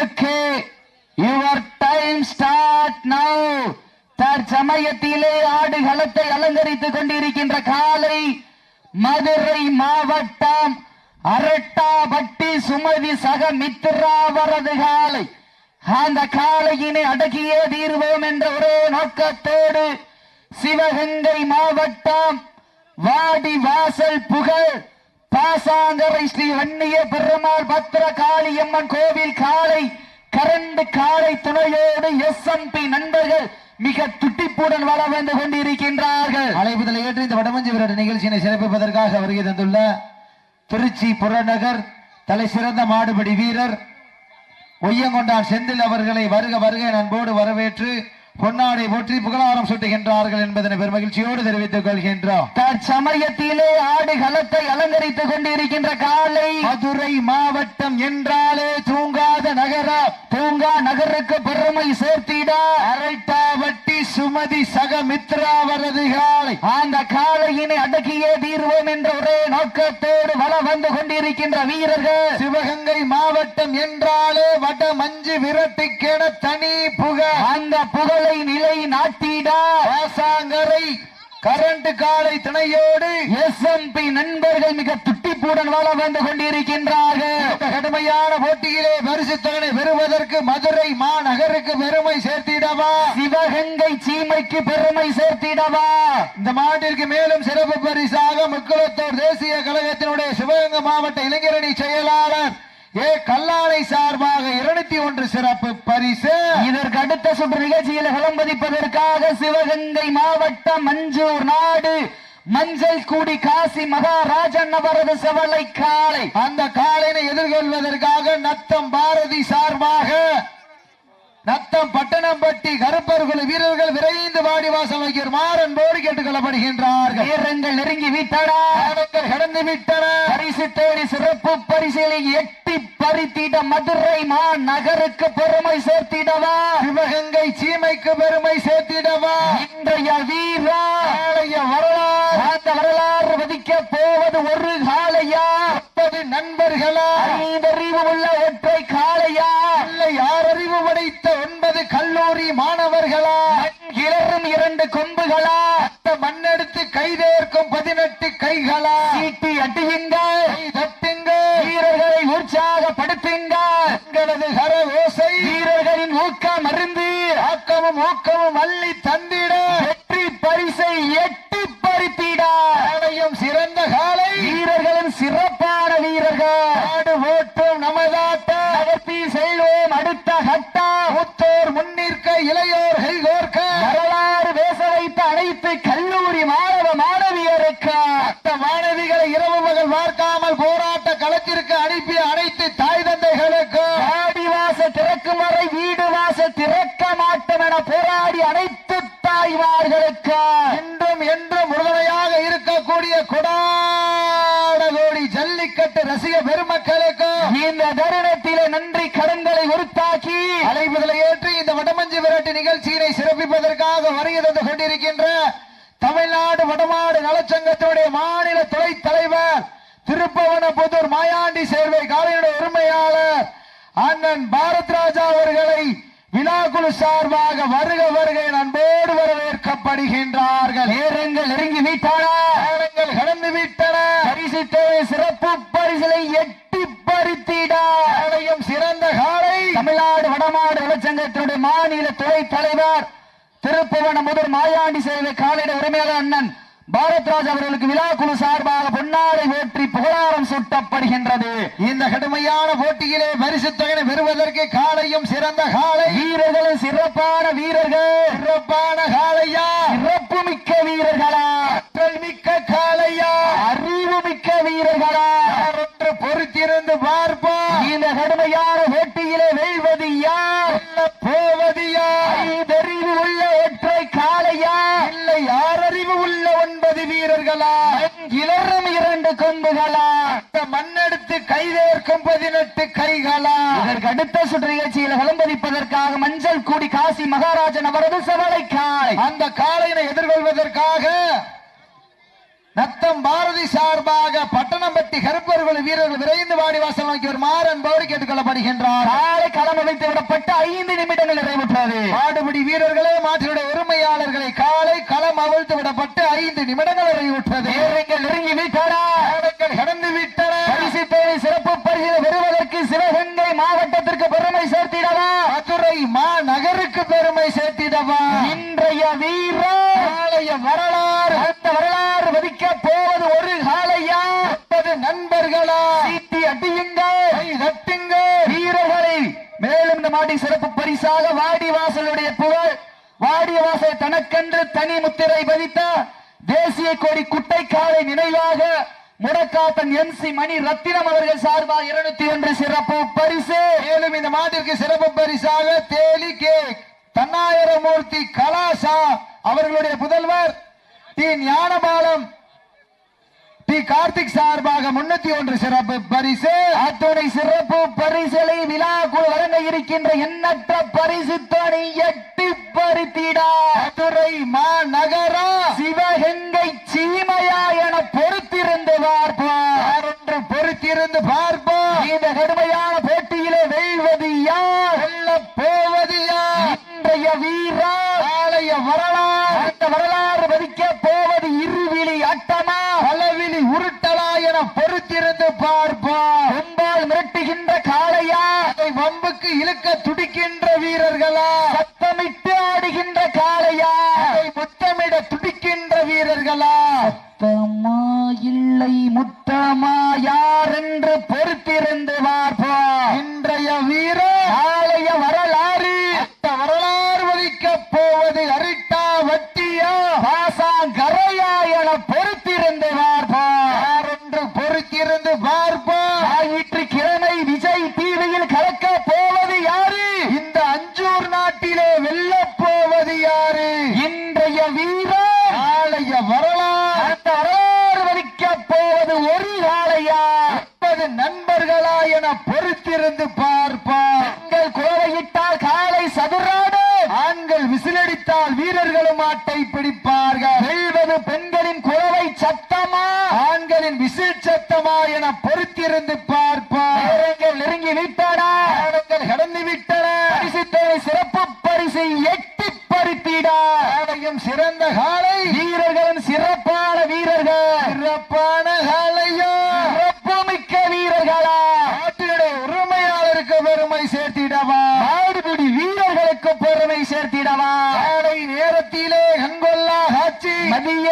Okay your time start now தற்சமயத்திலே ஆடுகளத்தை அலங்கரித்துக் கொண்டிருக்கின்ற காலை மதுரை மாவட்டம் அரட்டாபட்டி சுமதி சக மித்ராவரது காலை. அந்த காளையினை அடக்கியே தீர்வோம் என்ற ஒரே நோக்கத்தோடு சிவகங்கை மாவட்டம் வாடி வாசல் புகழ் பாசாந்தரை ஸ்ரீ வன்னிய பெருமாள் பத்திர காளியம்மன் கோவில் காலை கரண்டு காலை துணையோடு எஸ் நண்பர்கள் மிக துட்டிப்புடன் வள வந்து கொண்டிருக்கின்றார்கள். அழைப்புதலை ஏற்று இந்த வடமஞ்சி விரட்டு நிகழ்ச்சியினை சிறப்பிப்பதற்காக வருகை தந்துள்ள திருச்சி புறநகர் தலை சிறந்த மாடுபடி வீரர் ஒய்யங்கொண்டான் செந்தில் அவர்களை வருக வருக நண்போடு வரவேற்று பொன்னாடை போற்றி புகழாரம் சுட்டுகின்றார்கள் என்பதனை பெருமகிழ்ச்சியோடு தெரிவித்துக் கொள்கின்றோம். தற்சமயத்திலே ஆடுகளத்தை அலங்கரித்துக் கொண்டிருக்கின்ற காலை மதுரை மாவட்டம் என்றாலே தூங்காத நகரம் பூங்கா நகருக்கு பெருமை சேர்த்திட. அரட்டாவட்டி சுமதி சக மித்ரா வரது காலை. அந்த காளையினை அடக்கியே தீர்வோம் என்ற ஒரே நோக்கத்தோடு வள வந்து கொண்டிருக்கின்ற வீரர்கள். சிவகங்கை மாவட்டம் என்றாலே வட மஞ்சு விரட்டுக்கென தனி புக அந்த புகழை நிலை நாட்டிட பாசாங்கரை கரண்ட் காலை துணையோடு எஸ் நண்பர்கள் மிக துட்டிப்புடன் வள வந்து கொண்டிருக்கின்றார்கள். கடுமையான போட்டியிலே பரிசு தொகை பெறுவதற்கு மதுரை மாநகருக்கு பெருமை சேர்த்திடவா? சிவகங்கை சீமைக்கு பெருமை சேர்த்திடவா? இந்த மாட்டிற்கு மேலும் சிறப்பு பரிசாக முக்குளத்தூர் தேசிய கழகத்தினுடைய சிவகங்கை மாவட்ட இளைஞரணி செயலாளர் ஏ கல்லானை சார்பாக இருநூத்தி ஒன்று சிறப்பு பரிசு. இதற்கு அடுத்த சுற்று நிகழ்ச்சியில் விளம்பதிப்பதற்காக சிவகங்கை மாவட்டம் மஞ்சூர் நாடு. மஞ்சள் கூடி காசி மகாராஜன் அவரது செவலை காலை அந்த காலைனை எதிர்கொள்வதற்காக நத்தம் பாரதி சார்பாக நத்தம் பட்டணம்பட்டி கருப்பர் குழு வீரர்கள் விரைந்து வாடி வாசல் வைக்குமாறு அன்போடு கேட்டுக் கொள்ளப்படுகின்றார்கள் வீரங்கள் நெருங்கி விட்டன. காலங்கள் கடந்து விட்டன. பரிசு தேடி சிறப்பு பரிசிலை எட்டி பறித்திட மதுரை மா நகருக்கு பெருமை சேர்த்திடவா? சிவகங்கை சீமைக்கு பெருமை சேர்த்திடவா? இன்றைய வீரா வரலாறு. அந்த வரலாறு வதிக்க போவது ஒரு முப்பது நண்பர்களா? ஐந்தறிவு உள்ள ஒற்றை காளையா இல்லை ஆறறிவு படைத்த ஒன்பது கல்லூரி மாணவர்களா கிளறும் இரண்டு கொம்புகளா? அந்த மண்ணெடுத்து கைதேர்க்கும் பதினெட்டு கைகளா? சீட்டி அட்டியுங்கள் கை தட்டுங்க வீரர்களை உற்சாகப்படுத்துங்கள். உங்களது கர ஓசை. வீரர்களின் ஊக்கம் அருந்து. ஆக்கமும் ஊக்கமும் அள்ளி தந்திட. வெற்றி பரிசை எட்டி பறித்திட. சிறந்த காலை. வீரர்களும் சிறப்பான வீரர்கள். நாடு ஓட்டும் நமதாட்ட நகர்த்தி செல்வோம் அடுத்த கட்டம். மூத்தோர் முன்னிற்க இளையோர் கைகோர்க்க. அனைத்து கல்லூரி மாணவ மாணவியருக்கு அந்த மாணவிகளை இரவு மகள் பார்க்காமல் போராட்ட களத்திற்கு அனுப்பிய அனைத்து தாய் தந்தைகளுக்கு வாடி வாச திறக்கும் வரை வீடு வாச திறக்க மாட்டோம் என போராடி அனைத்து தாய்மார்களுக்கு இன்றும் என்றும் உறுதுணையாக இருக்கக்கூடிய கொடாட கோடி ஜல்லிக்கட்டு ரசிக பெருமக்களுக்கு இந்த தருணத்திலே நன்றி கடன்களை உருத்தாக்கி அழைப்புதலை ஏற்றி இந்த வடமஞ்சி விரட்டு நிகழ்ச்சியினை சிறப்பிப்பதற்காக வருகிறது. தமிழ்நாடு வடமாடு நலச்சங்கத்தினுடைய மாநில துணைத் தலைவர் திருப்பவனபுதூர் மாயாண்டி சேர்வை காலையினுடைய உரிமையாளர் அண்ணன் பாரத் ராஜா அவர்களை விழாக்குழு சார்பாக வருக வருகை அன்போடு வரவேற்கப்படுகின்றார்கள். நேரங்கள் நெருங்கி விட்டன. காலங்கள் கடந்து விட்டன. பரிசு தேவை சிறப்பு பரிசிலை எட்டி பறித்திட. சிறந்த காலை. தமிழ்நாடு வடமாடு நலச்சங்கத்தினுடைய மாநில துணை தலைவர் திருப்பவன முதல் மாயாண்டி சேவை காலையிட உரிமையாளர் அண்ணன் பாரத்ராஜ் அவர்களுக்கு விழா குழு சார்பாக பொன்னாடை போற்றி புகழாரம் சூட்டப்படுகின்றது. இந்த கடுமையான போட்டியிலே பரிசு தொகை பெறுவதற்கு காலையும் சிறந்த காலை. வீரர்களும் சிறப்பான வீரர்கள். சிறப்பான காலையா? சிறப்பு மிக்க வீரர்களா ஆற்றல் மிக்க காலையா அறிவு மிக்க வீரர்களா யாரொன்று பொறுத்திருந்து பார்ப்போம் இந்த கடுமையான போட்டியிலே வெல்வது யார் சொல்ல போவது யார் ஐந்தறிவு உள்ள ஒற்றை காளையா இல்லை யாரறிவு உள்ள ஒன்பது வீரர்களா இளரும் இரண்டு கொம்புகளா இந்த மண்ணெடுத்து கைதேர்க்கும் பதினெட்டு கைகளா இதற்கு அடுத்த சுற்று நிகழ்ச்சியில் விளம்பரிப்பதற்காக மஞ்சள் கூடி காசி மகாராஜன் அவரது செவலை காளை அந்த காளையினை எதிர்கொள்வதற்காக நத்த மாவட்டம் பாரதி சார்பாக பட்டணம்பட்டி கருப்பர்கள் வீரர்கள் விரைந்து வாடி வாசல் நோக்கி வருமாறு அன்போடு கேட்டுக்கொள்ளப்படுகின்றார். காலை களம் அமைத்து விடப்பட்டு ஐந்து நிமிடங்கள் நிறைவுற்றது. மாடுபிடி வீரர்களே மாற்றினுடைய உரிமையாளர்களை காலை களம் அவிழ்த்து விடப்பட்டு ஐந்து நிமிடங்கள் நிறைவுற்றது நேரங்கள் நெருங்கி விட்டன நேரங்கள் கடந்து விட்டன பரிசு தேவை சிறப்பு பரிசு பெறுவதற்கு சிவகங்கை மாவட்டத்திற்கு பெருமை சேர்த்திடவா மதுரை மாநகருக்கு பெருமை சேர்த்திடவா? இன்றைய நாளைய வரலாறு அந்த வரலாறு வதிக்க போவது ஒரு காலையா? முப்பது நண்பர்களா? சீட்டி அடியுங்கள் வீரர்களை மேலும் இந்த மாடி சிறப்பு பரிசாக வாடி வாசலுடைய புகழ் வாடிய வாசல் தனக்கென்று தனி முத்திரை பதித்த தேசிய கொடி குட்டைக்காலை நினைவாக முடக்காத்தன் என் சி மணி ரத்தினம் அவர்கள் சார்பாக இருநூத்தி ஒன்று சிறப்பு பரிசு. மேலும் இந்த மாட்டிற்கு சிறப்பு பரிசாக தேலி கேக். தன்னாயிரமூர்த்தி கலாசா அவர்களுடைய புதல்வர் டி. ஞானபாலம். டி. கார்த்திக் சார்பாக முன்னூத்தி ஒன்று சிறப்பு பரிசு. அத்துணை சிறப்பு பரிசலை விழா குழு வழங்க இருக்கின்ற எண்ணற்ற பரிசு தோணி எட்டி பறித்திடா. மதுரை மாநகரா சிவகங்கை சீமையா என பொறுத்திருந்து பார்ப்பார் யாரென்று பொறுத்திருந்து பார்ப்பார் இந்த கடுமையான போட்டியிலே வெல்வது யார் வெல்ல போவது யார் இன்றைய வீரா நாளைய வரலாறு. அந்த வரலாறு வதிக்க போவது இருவிழி அட்டமா. பலவிழி உருட்டலா என பொறுத்திருந்து பார்ப்போம் கும்பால் மிரட்டுகின்ற காளையா. அதை வம்புக்கு இழுக்க துடிக்கின்ற வீரர்களா. சத்தமிட்டு ஆடுகின்ற காளையா. அதை முத்தமிட துடிக்கின்ற வீரர்களா முத்தமா இல்லை முத்தமா யார் என்று பொறுத்திருந்து பார்ப்போம் இன்றைய வீரர் நாளைய வரலாறு அந்த வரலாறு வகிக்க போவது அரிட்டா வட்டியா பாசாங்கரையா என பொறுத்திருந்து பார்ப்போம் யாரென்று பொறுத்திருந்து பார்ப்போம் ஞாயிற்றுக்கிழமை விஜய் டிவியில் கலக்க போவது யாரு இந்த அஞ்சூர் நாட்டிலே வெல்ல போவது யாரு வீரர் நாளைய வரலாறு. அந்த வரலாறு வலிக்க போவது ஒரு காளையா? முப்பது நண்பர்களா என பொறுத்திருந்து பார்ப்போம் பெண்கள் குழவையிட்டால் காலை சதுராடு. ஆண்கள் விசிலடித்தால் வீரர்களும் ஆட்டை பிடிப்பார்கள். வெல்வது பெண்களின் குழவை சத்தமா? ஆண்களின் விசில் சத்தமா என பொறுத்திருந்து பார்ப்போம் நேரங்கள் நெருங்கி விட்டன ஆடங்கள் கடந்து விட்டன பரிசு தேவை சிறப்பு பரிசை எட்டி பறித்திட ஆடையும் சிறந்த காலை வீரர்களும் சிறப்பான வீரர்கள் சிறப்பான காலையோ சிறப்புமிக்க வீரர்களா நாட்டினுடைய உரிமையாளருக்கு பெருமை சேர்த்திடவா மாடுபிடி வீரர்களுக்கு பெருமை சேர்த்திடவா காலை நேரத்திலே கண்கொள்ளா காட்சி மதிய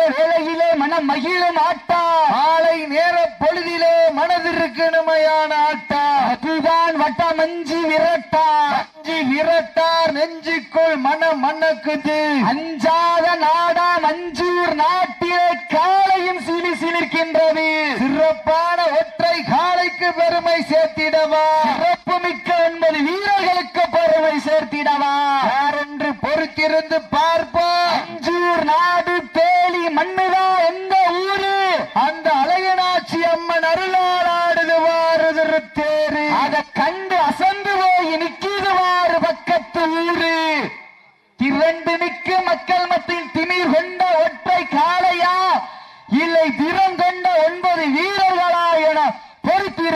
மகிழும் ஆட்டா மாலை நேர பொழுதிலே மனதிற்கு இனிமையான ஆட்டா. அதுதான் வட்ட மஞ்சி விரட்டா. அஞ்சி விரட்டார் நெஞ்சுக்குள் மனம் மண்ணக்குது அஞ்சாத நாடா மஞ்சூர் நாட்டிலே காலையும் சிலி சிலிர்க்கின்றது சிறப்பான ஒற்றை காலைக்கு பெருமை சேர்த்திடவா. சிறப்புமிக்க ஒன்பது வீரர்களுக்கு பெருமை சேர்த்திடவா. யாரென்று பொறுத்திருந்து பார்ப்போம்.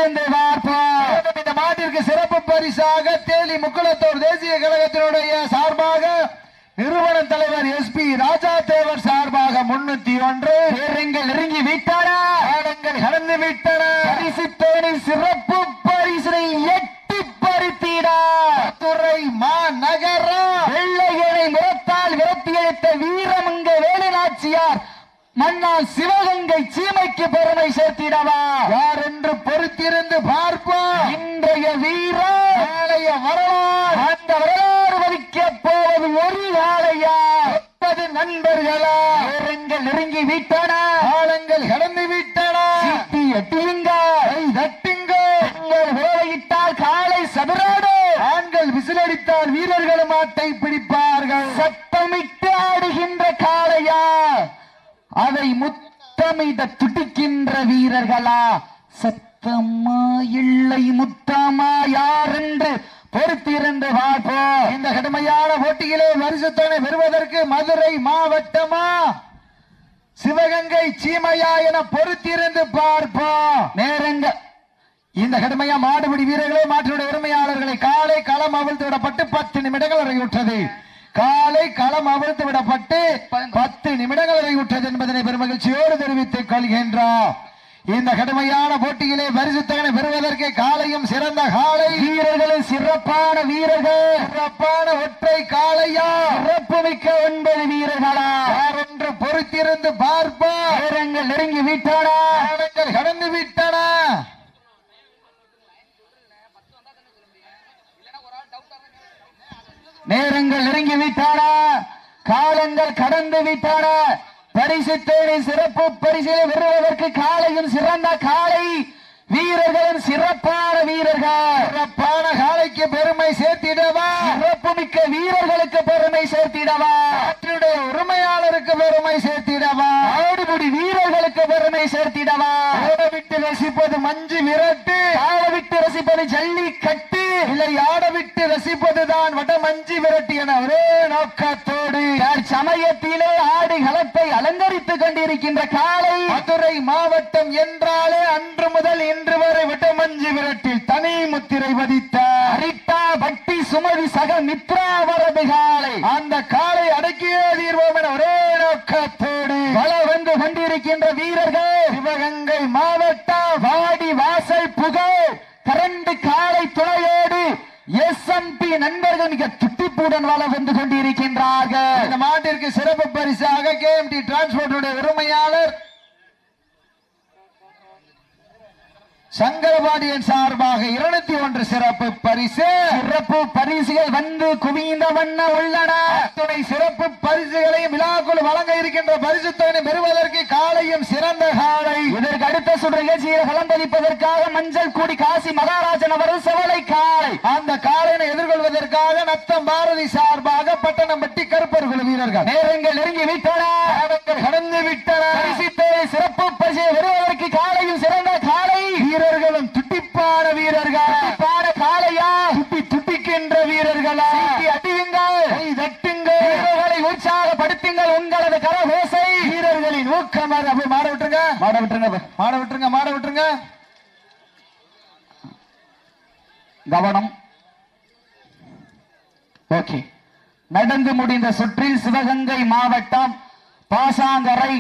பொறுத்திருந்து பார்ப்போம். இந்த மாட்டிற்கு சிறப்பு பரிசாக தேலி முக்குளத்தூர் தேசிய கழகத்தினுடைய சார்பாக நிறுவன தலைவர் எஸ் பி ராஜா தேவர் சார்பாக முன்னூத்தி ஒன்று. பேருங்கள் நெருங்கி விட்டாரா? காலங்கள் கடந்து விட்டன. பரிசு தேனி சிறப்பு பரிசனை எட்டி பறித்திடா. துறை மாநகரா வெள்ளையனை முரத்தால் விரட்டி அளித்த வீரமங்க வேலுநாச்சியார் மன்னால் சிவகங்கை சீமைக்கு பெருமை சேர்த்திடவா? யார் என்று பொறுத்திருந்து பார்ப்போம். இன்றைய வீரர் நாளைய வரலாறு. அந்த வரலாறு வதிக்க போவது ஒரு காலையா முப்பது நண்பர்களா? நேரங்கள் நெருங்கி விட்டன? காலங்கள் கடந்து விட்டன? சீட்டி எட்டியுங்க? கை தட்டுங்க? உங்கள் வேலையிட்டால் காலை சதுராடு? ஆண்கள் விசிலடித்தால் வீரர்களும் ஆட்டை பிடிப்பார்கள் சத்தமிட்டு ஆடுகின்ற காளையா அதை முத்தமிட துடிக்கின்ற வீரர்களா? சத்தமா இல்லை முத்தமா யார் என்று பொறுத்திருந்து பார்ப்போம் இந்த கடுமையான போட்டியிலே வருஷத்தனை பெறுவதற்கு மதுரை மாவட்டமா? சிவகங்கை சீமையா என பொறுத்திருந்து பார்ப்போம் நேரங்க இந்த கடுமையா மாடுபிடி வீரர்களே மாற்றினுடைய உரிமையாளர்களை காலை களம் அவிழ்த்து விடப்பட்டு பத்து நிமிடங்கள் நிறைவுற்றது காலை களம் அவிழ்த்து விடப்பட்டு பத்து நிமிடங்கள் நிறைவுற்றது என்பதனை பெருமகிழ்ச்சியோடு தெரிவித்துக் கொள்கின்றோம். இந்த கடுமையான போட்டியிலே பரிசுத்தகனை பெறுவதற்கு காலையும் சிறந்த காலை. வீரர்களும் சிறப்பான வீரர்கள். சிறப்பான ஒற்றை காளையா சிறப்புமிக்க ஒன்பது வீரர்களா? யாரென்று பொறுத்திருந்து பார்ப்போம். நெருங்கி விட்டானா? கடந்து விட்டன? நேரங்கள் நெருங்கி விட்டான காலங்கள் கடந்து விட்டான. பரிசு தேடி சிறப்பு பரிசிலை பெறுவதற்கு காலையும் சிறந்த கால சிறப்பான வீரர்கள். சிறப்பான காலைக்கு பெருமை சேர்த்திடவா? சிறப்புமிக்க வீரர்களுக்கு பெருமை சேர்த்திடவா? அவற்றுடைய உரிமையாளருக்கு பெருமை சேர்த்திடவா? ஆடுபுடி வீரர்களுக்கு பெருமை சேர்த்திடவா? ஓட விட்டு ரசிப்பது மஞ்சு விரட்டு. ஆட விட்டு ரசிப்பது ஜல்லிக்கட்டு. இல்லை ஆட விட்டு ரசிப்பதுதான் வட மஞ்சு விரட்டு என ஒரே நோக்கத்தோடு. சமயத்திலே ஆடு களத்தை அலங்கரித்துக் கொண்டிருக்கின்ற காலை மதுரை மாவட்டம் என்றாலே அன்று முதல் இன்று வரை வடமஞ்சு விரட்டில் தனி முத்திரை பதித்த அரிட்டா பக்தி சுமதி சக மித்ராவரது காலை. அந்த காலை அடக்கியே தீர்வோம் என ஒரே நோக்கத்தோடு பல வந்து கொண்டிருக்கின்ற வீரர்கள். சிவகங்கை மாவட்டம் வாடி வாசல் புகழ் கரண்டு காலை துணையோடு எஸ் எம் பி நண்பர்கள் மிக துட்டிப்புடன் வள வந்து கொண்டிருக்கின்றார்கள். இந்த மாட்டிற்கு சிறப்பு பரிசாக கே எம் டி டிரான்ஸ்போர்ட்டுடைய உரிமையாளர் சங்கரபாடியன் சார்பாக இருநூத்தி ஒன்று சிறப்பு பரிசு. சிறப்பு பரிசுகள் வந்து குவிந்த வண்ண உள்ளன. துணை சிறப்பு பரிசுகளையும் விழாக்குள் வழங்க இருக்கின்ற பரிசு தொகை பெறுவதற்கு காலையும் சிறந்த காலை. இதற்கு அடுத்த சுற்று நிகழ்ச்சியில் கலந்தளிப்பதற்காக மஞ்சள் கூடி காசி மகாராஜன் அவரது சவளை காலை. அந்த காலையினை எதிர்கொள்வதற்காக நத்தம் பாரதி சார்பாக பட்டணம்பட்டி கருப்பர் குழு வீரர்கள். நேரங்கள் நெருங்கி விட்டன காலங்கள் கடந்து விட்டன பரிசுத்தேவை சிறப்பு பரிசை பெறுவதற்கு காலையும் சிறந்த காலை வீரர்களும் துட்டிப்பான வீரர்கள் பாட காலையா துட்டி துட்டிக்கின்ற வீரர்களா அடியுங்கள். தட்டுங்கள். வீரர்களை உற்சாகப்படுத்துங்கள் உங்களது கரகோசை. வீரர்களின் ஊக்கம். அப்படி மாட விட்டுருங்க. மாட விட்டுருங்க மாட விட்டுருங்க மாட விட்டுருங்க. கவனம். ஓகே. நடந்து முடிந்த சுற்றில் சிவகங்கை மாவட்டம் பாசாங்கரை